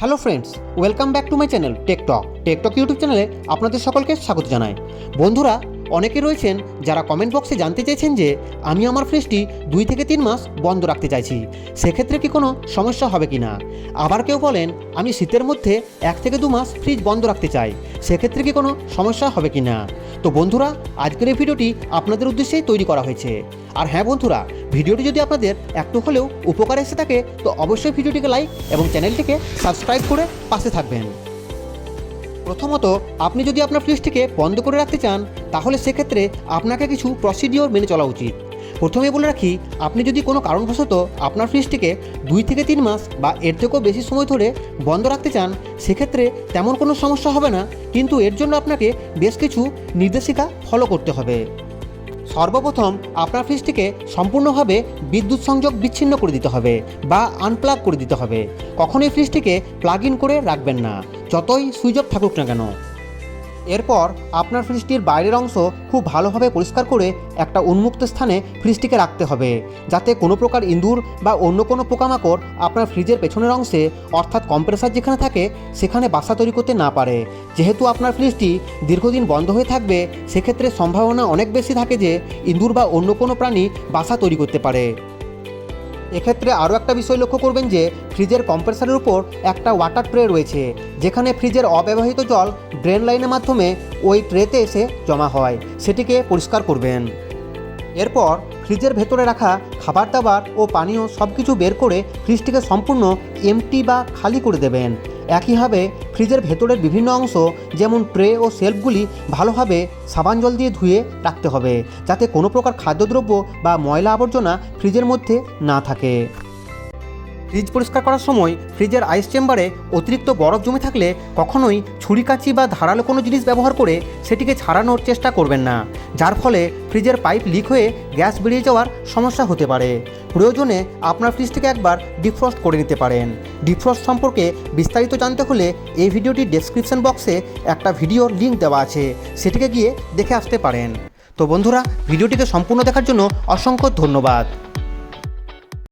Hello friends welcome back to my channel TechTalk TechTalk YouTube চ্যানেলে আপনাদের সকলকে স্বাগত জানাই। বন্ধুরা, অনেকে রয়েছেন যারা কমেন্ট বক্সে জানতে চেয়েছেন যে আমি আমার ফ্রিজটি দুই থেকে তিন মাস বন্ধ রাখতে চাইছি। সেক্ষেত্রে কি কোনো সমস্যা হবে কি না আবার কেউ বলেন, আমি শীতের মধ্যে এক থেকে দু মাস ফ্রিজ বন্ধ রাখতে চাই। সেক্ষেত্রে কি কোনো সমস্যা হবে কি না তো বন্ধুরা, আজকের এই ভিডিওটি আপনাদের উদ্দেশ্যেই তৈরি করা হয়েছে। আর হ্যাঁ বন্ধুরা, ভিডিওটি যদি আপনাদের একটু হলেও উপকার এসে থাকে, তো অবশ্যই ভিডিওটিকে লাইক এবং চ্যানেলটিকে সাবস্ক্রাইব করে পাশে থাকবেন। প্রথমত, আপনি যদি আপনার ফ্রিজটিকে বন্ধ করে রাখতে চান, তাহলে সেক্ষেত্রে আপনাকে কিছু প্রসিডিওর মেনে চলা উচিত। প্রথমে বলে রাখি, আপনি যদি কোনো কারণবশত আপনার ফ্রিজটিকে দুই থেকে তিন মাস বা এর থেকেও বেশি সময় ধরে বন্ধ রাখতে চান, সেক্ষেত্রে তেমন কোনো সমস্যা হবে না, কিন্তু এর জন্য আপনাকে বেশ কিছু নির্দেশিকা ফলো করতে হবে। সর্বপ্রথম আপনার ফ্রিজটিকে সম্পূর্ণভাবে বিদ্যুৎ সংযোগ বিচ্ছিন্ন করে দিতে হবে বা আনপ্লাগ করে দিতে হবে। কখনোই ফ্রিজটিকে প্লাগ ইন করে রাখবেন না। যতই সুইচ অফ থাকুক না কেন এরপর আপনার ফ্রিজটির বাইরের অংশ খুব ভালোভাবে পরিষ্কার করে একটা উন্মুক্ত স্থানে ফ্রিজটিকে রাখতে হবে, যাতে কোনো প্রকার ইঁদুর বা অন্য কোনো পোকামাকড় আপনার ফ্রিজের পেছনের অংশে, অর্থাৎ কম্প্রেসার যেখানে থাকে, সেখানে বাসা তৈরি করতে না পারে। যেহেতু আপনার ফ্রিজটি দীর্ঘদিন বন্ধ হয়ে থাকবে, সেক্ষেত্রে সম্ভাবনা অনেক বেশি থাকে যে ইঁদুর বা অন্য কোনো প্রাণী বাসা তৈরি করতে পারে। এক্ষেত্রে আরও একটা বিষয় লক্ষ্য করবেন যে ফ্রিজের কম্প্রেসারের উপর একটা ওয়াটার ট্রে রয়েছে, যেখানে ফ্রিজের অব্যবহৃত জল ড্রেন লাইনের মাধ্যমে ওই ট্রেতে এসে জমা হয়, সেটিকে পরিষ্কার করবেন। এরপর ফ্রিজের ভেতরে রাখা খাবার দাবার ও পানীয় সব কিছু বের করে ফ্রিজটিকে সম্পূর্ণ এমটি বা খালি করে দেবেন। একইভাবে ফ্রিজের ভেতরের বিভিন্ন অংশ, যেমন ট্রে ও সেলফগুলি ভালোভাবে সাবান জল দিয়ে ধুয়ে রাখতে হবে, যাতে কোনো প্রকার খাদ্যদ্রব্য বা ময়লা আবর্জনা ফ্রিজের মধ্যে না থাকে। ফ্রিজ পরিষ্কার করার সময় ফ্রিজের আইস চেম্বারে অতিরিক্ত বরফ জমে থাকলে কখনোই ছুরিকাচি বা ধারালো কোনো জিনিস ব্যবহার করে সেটিকে ছাড়ানোর চেষ্টা করবেন না, যার ফলে ফ্রিজের পাইপ লিক হয়ে গ্যাস বেরিয়ে যাওয়ার সমস্যা হতে পারে। প্রয়োজনে আপনার ফ্রিজটিকে একবার ডিফ্রস্ট করে নিতে পারেন। ডিফ্রস্ট সম্পর্কে বিস্তারিত জানতে হলে এই ভিডিওটি ডেসক্রিপশন বক্সে একটা ভিডিওর লিঙ্ক দেওয়া আছে, সেটিকে গিয়ে দেখে আসতে পারেন। তো বন্ধুরা, ভিডিওটিকে সম্পূর্ণ দেখার জন্য অসংখ্য ধন্যবাদ।